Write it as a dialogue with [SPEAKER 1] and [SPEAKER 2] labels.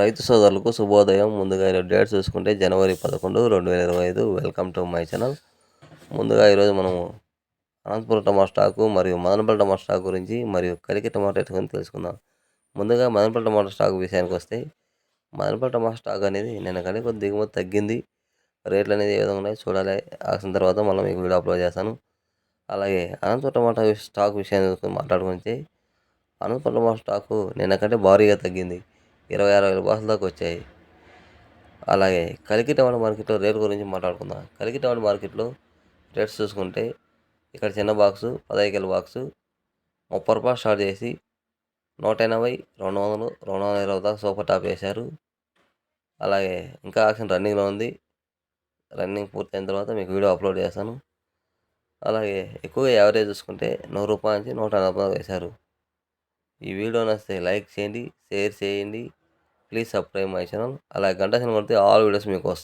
[SPEAKER 1] రైతు సోదరులకు శుభోదయం. ముందుగా ఈరోజు డేట్ చూసుకుంటే జనవరి పదకొండు రెండు వేల ఇరవై ఐదు. వెల్కమ్ టు మై ఛానల్ ముందుగా ఈరోజు మనము అనంతపురం టమాటా స్టాకు మరియు మదనపల్లి టమాటా స్టాక్ గురించి మరియు కలికి టమాటా రేట్ గురించి తెలుసుకుందాం. ముందుగా మదనపల్లి టమాటా స్టాక్ విషయానికి వస్తే మదనపల్లి టమాటా స్టాక్ అనేది నిన్న కానీ కొద్ది దిగుమతి తగ్గింది. రేట్లు అనేది ఏ విధంగా ఉన్నాయి చూడాలి. ఆసిన తర్వాత మళ్ళీ మీకు వీడియో అప్లోడ్ చేస్తాను. అలాగే అనంతపురం టమాటా స్టాక్ విషయాన్ని మాట్లాడుకుంటే అనంతపురం టమాటా స్టాకు నిన్న కంటే భారీగా తగ్గింది. ఇరవై ఆరు వేల బాక్సుల దాకా వచ్చాయి. అలాగే కలికి టమాటా మార్కెట్లో రేట్ గురించి మాట్లాడుకుందాం. కలికి టమాటా మార్కెట్లో రేట్స్ చూసుకుంటే ఇక్కడ చిన్న బాక్సు పదహైదు కిలో బాక్సు ముప్పై రూపాయలు స్టార్ట్ చేసి నూట ఎనభై రెండు వందలు రెండు వందల ఇరవై దాకా సూపర్ టాప్ వేశారు. అలాగే ఇంకా ఆక్షన్ రన్నింగ్లో ఉంది. రన్నింగ్ పూర్తయిన తర్వాత మీకు వీడియో అప్లోడ్ చేస్తాను. అలాగే ఎక్కువగా యావరేజ్ చూసుకుంటే నూరు రూపాయల నుంచి నూట ఎనభై వేశారు. ఈ వీడియో నచ్చితే లైక్ చేయండి షేర్ చేయండి. Please subscribe my channel. అలాగే గంట సినిమా కొడితే ఆల్ వీడియోస్ మీకు వస్తాయి.